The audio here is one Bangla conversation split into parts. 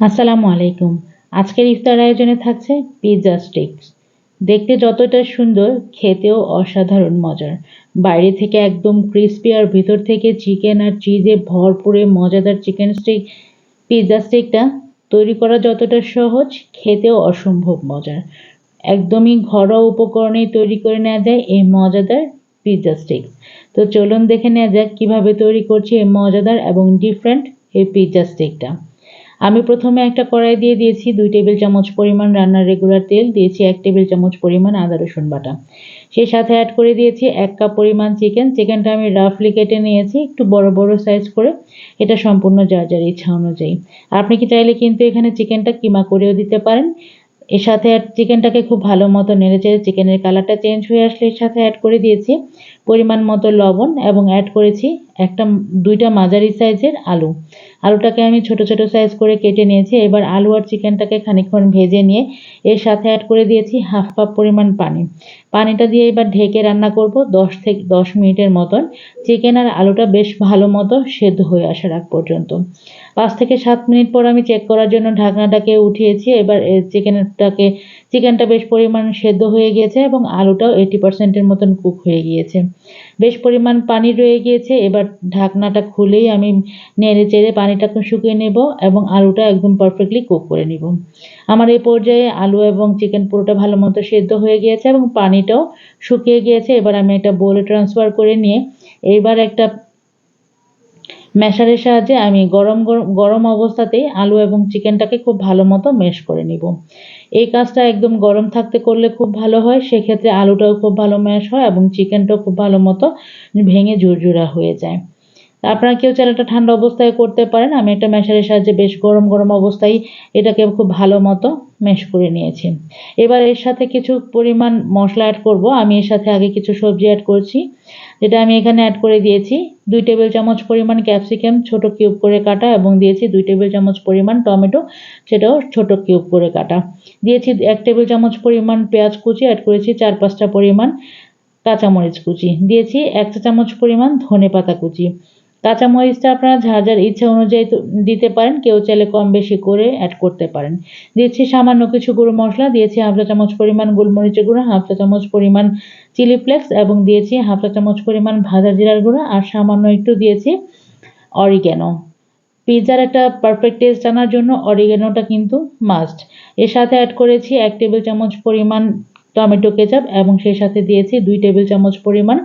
আসসালামু আলাইকুম। আজকের ইফতার আয়োজনে থাকছে পিৎজা স্টিক্স দেখতে যতটা সুন্দর, খেতেও অসাধারণ মজার। বাইরে থেকে একদম ক্রিস্পি আর ভিতর থেকে চিকেন আর চিজে ভরপুরে মজাদার চিকেন স্টিক পিৎজা স্টিকটা তৈরি করা যতটা সহজ, খেতেও অসম্ভব মজার। একদমই ঘরোয়া উপকরণে তৈরি করে নেওয়া যায় এই মজাদার পিৎজা স্টিক্স তো চলুন দেখে নেওয়া যাক কীভাবে তৈরি করছি এই মজাদার এবং ডিফারেন্ট এই পিৎজা স্টিকটা আমি প্রথমে একটা কড়াই দিয়ে দিয়েছি দুই টেবিল চামচ পরিমাণ রান্নার রেগুলার তেল, দিয়েছি এক টেবিল চামচ পরিমাণ আদা, রসুন বাটা। সেই সাথে অ্যাড করে দিয়েছি এক কাপ পরিমাণ চিকেন চিকেনটা আমি রাফলি কেটে নিয়েছি, একটু বড় বড় সাইজ করে। এটা সম্পূর্ণ যার যার ইচ্ছা অনুযায়ী। আপনি কি চাইলে কিন্তু এখানে চিকেনটা কিমা করেও দিতে পারেন। এর সাথে অ্যাড চিকেনটাকে খুব ভালো মতো নেড়ে চেড়ে চিকেনের কালারটা চেঞ্জ হয়ে আসলে এর সাথে অ্যাড করে দিয়েছি পরিমাণ মতো লবণ এবং অ্যাড করেছি একটা দুইটা মাঝারি সাইজের আলু। আলুটাকে আমি ছোট ছোট সাইজ করে কেটে নিয়েছি। এবার আলু আর চিকেনটাকে খানিকক্ষণ ভেজে নিয়ে এর সাথে অ্যাড করে দিয়েছি হাফ কাপ পরিমাণ পানি। পানিটা দিয়ে এবার ঢেকে রান্না করব দশ থেকে দশ মিনিটের মতন। চিকেন আর আলুটা বেশ ভালো মতো সেদ্ধ হয়ে আসার আগ পর্যন্ত। পাঁচ থেকে সাত মিনিট পর আমি চেক করার জন্য ঢাকনাটাকে উঠিয়েছি। এবার চিকেনটাকে, চিকেনটা বেশ পরিমাণ সেদ্ধ হয়ে গিয়েছে এবং আলুটাও এইটি পার্সেন্টের মতন কুক হয়ে গিয়েছে। বেশ পরিমাণ পানি রয়ে গিয়েছে। এবার ঢাকনাটা খুলেই আমি নেড়ে চেড়ে পানিটাকে শুকিয়ে নেব এবং আলুটা একদম পারফেক্টলি কুক করে নিব। আমার এই পর্যায়ে আলু এবং চিকেন পুরোটা ভালো মতো সেদ্ধ হয়ে গিয়েছে এবং পানিটাও শুকিয়ে গিয়েছে। এবার আমি একটা বোলে ট্রান্সফার করে নিয়ে, এইবার একটা ম্যাশারের সাহায্যে আমি গরম গরম অবস্থাতেই আলু এবং চিকেনটাকে খুব ভালো মতো মেশ করে নিব। এই কাজটা একদম গরম থাকতে করলে খুব ভালো হয়, সেক্ষেত্রে আলুটাও খুব ভালো ম্যাশ হয় এবং চিকেনটাও খুব ভালো মতো ভেঙে ঝুরঝুরা হয়ে যায়। আপনারা কেউ চাইলে এটা ঠান্ডা অবস্থায় করতে পারেন। আমি একটা ম্যাশারের সাহায্যে বেশ গরম গরম অবস্থায় এটাকে খুব ভালো মতো ম্যাশ করে নিয়েছি। এবার এর সাথে কিছু পরিমাণ মশলা অ্যাড করব। আমি এর সাথে আগে কিছু সবজি অ্যাড করছি, যেটা আমি এখানে অ্যাড করে দিয়েছি। দুই টেবিল চামচ পরিমাণ ক্যাপসিকাম ছোট কিউব করে কাটা এবং দিয়েছি দুই টেবিল চামচ পরিমাণ টমেটো, সেটাও ছোট কিউব করে কাটা। দিয়েছি এক টেবিল চামচ পরিমাণ পেঁয়াজ কুচি অ্যাড করেছি চার পাঁচটা পরিমাণ কাঁচামরিচ কুচি। দিয়েছি এক চামচ পরিমাণ ধনে পাতা কুচি। কাঁচামরিচটা আপনারা ঝাঁ ঝার ইচ্ছা অনুযায়ী দিতে পারেন, কেউ চাইলে কম বেশি করে অ্যাড করতে পারেন। দিয়েছি সামান্য কিছু গুঁড়ো মশলা, দিয়েছি হাফ চা চামচ পরিমাণ গোলমরিচের গুঁড়ো, হাফ চা চামচ পরিমাণ চিলি ফ্লেক্স এবং দিয়েছি হাফ চা চামচ পরিমাণ ভাজা জিরার গুঁড়ো আর সামান্য একটু দিয়েছি অরিগ্যানো। পিৎজার একটা পারফেক্ট টেস্ট আনার জন্য অরিগ্যানোটা কিন্তু মাস্ট এর সাথে অ্যাড করেছি এক টেবিল চামচ পরিমাণ টমেটো কেচাপ এবং সেই সাথে দিয়েছি দুই টেবিল চামচ পরিমাণ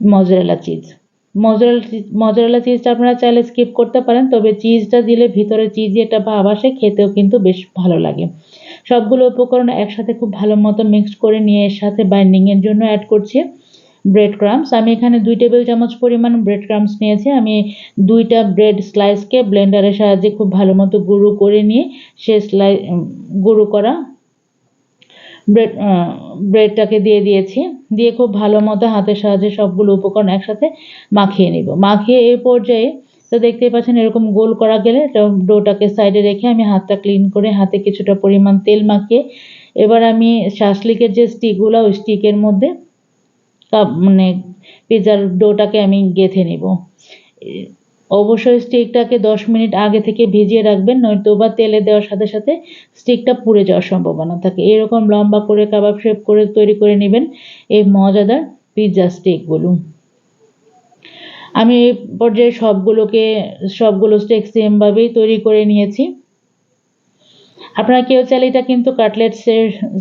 মজরেলা চিজ মজারেলা মজারেলা চিজটা আপনারা চাইলে স্কিপ করতে পারেন, তবে চিজটা দিলে ভিতরে চিজি একটা ভাব আসে, খেতেও কিন্তু বেশ ভালো লাগে। সবগুলো উপকরণ একসাথে খুব ভালো মতো মিক্সড করে নিয়ে এর সাথে বাইন্ডিংয়ের জন্য অ্যাড করছি। ব্রেড ক্রামস আমি এখানে দুই টেবিল চামচ পরিমাণ ব্রেড ক্রামস নিয়েছি। আমি দুইটা ব্রেড স্লাইসকে ব্লেন্ডারের সাহায্যে খুব ভালো মতো গুঁড়ো করে নিয়ে সে স্লাই গুঁড়ো করা ব্রেড ব্রেডটাকে দিয়ে দিয়েছি। দিয়ে খুব ভালো মতো হাতের সাহায্যে সবগুলো উপকরণ একসাথে মাখিয়ে নিব। মাখিয়ে এই পর্যায়ে তো দেখতেই পাচ্ছেন এরকম গোল করা গেলে ডোটাকে সাইডে রেখে আমি হাতটা ক্লিন করে হাতে কিছুটা পরিমাণ তেল মাখিয়ে এবার আমি শাসলিকের যে স্টিকগুলো ওই স্টিকের মধ্যে মানে পিৎজার ডোটাকে আমি গেঁথে নেব। অবশ্যই স্টিকটাকে দশ মিনিট আগে থেকে ভিজিয়ে রাখবেন, নয়তো বা তেলে দেওয়ার সাথে সাথে স্টিকটা পুড়ে যাওয়ার সম্ভাবনা থাকে। এরকম লম্বা করে কাবাব শেপ করে তৈরি করে নেবেন এই মজাদার পিৎজা স্টিকগুলো। আমি এই পর্যায়ে সবগুলোকে, সবগুলো স্টেক সেমভাবেই তৈরি করে নিয়েছি। আপনারা কেউ চাইলে এটা কিন্তু কাটলেট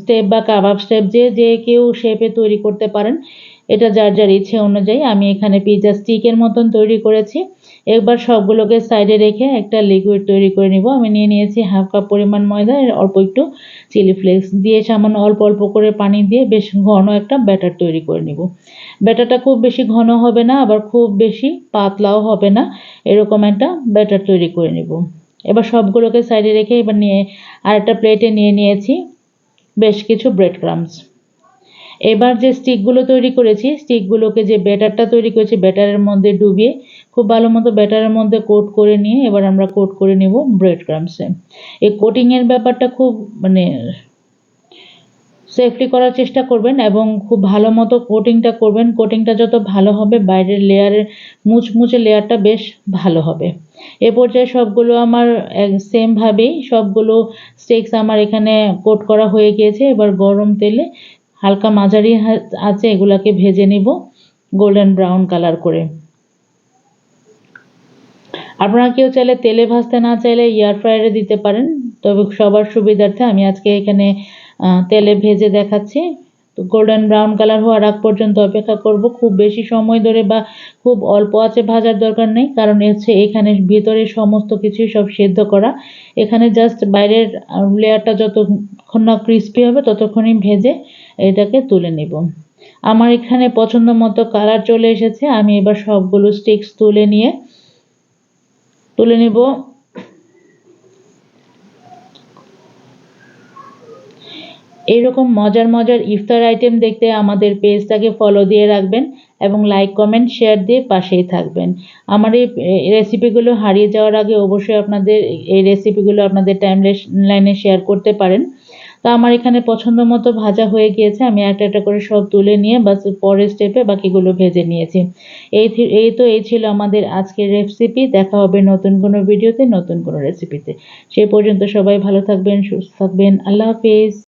স্টেপ বা কাবাব স্টেপ যে যে কেউ শেপে তৈরি করতে পারেন। এটা যার যার ইচ্ছে অনুযায়ী আমি এখানে পিৎজা স্টিকের মতন তৈরি করেছি। একবার সবগুলোকে সাইডে রেখে একটা লিকুইড তৈরি করে নিব। আমি নিয়ে নিয়েছি হাফ কাপ পরিমাণ ময়দা অল্প একটু চিলি ফ্লেক্স দিয়ে সামান্য অল্প অল্প করে পানি দিয়ে বেশ ঘন একটা ব্যাটার তৈরি করে নিব। ব্যাটারটা খুব বেশি ঘন হবে না, আবার খুব বেশি পাতলাও হবে না। এরকম একটা ব্যাটার তৈরি করে নিব। এবার সবগুলোকে সাইডে রেখে এবার নিয়ে আরেকটা প্লেটে নিয়ে নিয়েছি বেশ কিছু ব্রেড ক্রামস এবার যে স্টিকগুলো তৈরি করেছি স্টিকগুলোকে যে ব্যাটারটা তৈরি করেছি ব্যাটারের মধ্যে ডুবিয়ে, খুব ভালো মতো ব্যাটারের মধ্যে কোট করে নিয়ে এবার আমরা কোট করে নেব ব্রেড ক্রামসে এই কোটিংয়ের ব্যাপারটা খুব মানে সেফলি করার চেষ্টা করবেন এবং খুব ভালো মতো কোটিংটা করবেন। কোটিংটা যত ভালো হবে, বাইরের লেয়ারের মুচমুচে লেয়ারটা বেশ ভালো হবে। এ পর্যায়ে সবগুলো আমার সেমভাবেই সবগুলো স্টেক্স আমার এখানে কোট করা হয়ে গিয়েছে। এবার গরম তেলে হালকা মাঝারি আছে, এগুলাকে ভেজে নিব গোল্ডেন ব্রাউন কালার করে। আপনারা কেউ চাইলে তেলে ভাজতে না চাইলে এয়ার ফ্রায়ারে দিতে পারেন, তবে সবার সুবিধার্থে আমি আজকে এখানে তেলে ভেজে দেখাচ্ছি। তো গোল্ডেন ব্রাউন কালার হওয়ার আগ পর্যন্ত অপেক্ষা করব, খুব বেশি সময় ধরে বা খুব অল্প আছে ভাজার দরকার নেই, কারণ হচ্ছে এখানে ভিতরে সমস্ত কিছুই সব সেদ্ধ করা। এখানে জাস্ট বাইরের লেয়ারটা যতক্ষণ না ক্রিস্পি হবে ততক্ষণই ভেজে এটাকে তুলে নেব। আমার এখানে পছন্দ মতো কালার চলে এসেছে। আমি এবার সবগুলো স্টিক্স তুলে নিয়ে, তুলে নিব। এরকম মজার মজার ইফতার আইটেম দেখতে আমাদের পেজটাকে ফলো দিয়ে রাখবেন এবং লাইক কমেন্ট শেয়ার দিয়ে পাশেই থাকবেন। আমার এই রেসিপিগুলো হারিয়ে যাওয়ার আগে অবশ্যই আপনাদের, এই রেসিপিগুলো আপনাদের টাইম লাইনে শেয়ার করতে পারেন। তো আমার এখানে পছন্দ মতো ভাজা হয়ে গিয়েছে। আমি একটা একটা করে সব তুলে নিয়ে বাস পরের স্টেপে বাকিগুলো ভেজে নিয়েছি। এই এই তো এই ছিল আমাদের আজকের রেসিপি দেখা হবে নতুন কোনো ভিডিওতে নতুন কোনো রেসিপিতে সে পর্যন্ত সবাই ভালো থাকবেন, সুস্থ থাকবেন। আল্লাহ হাফিজ।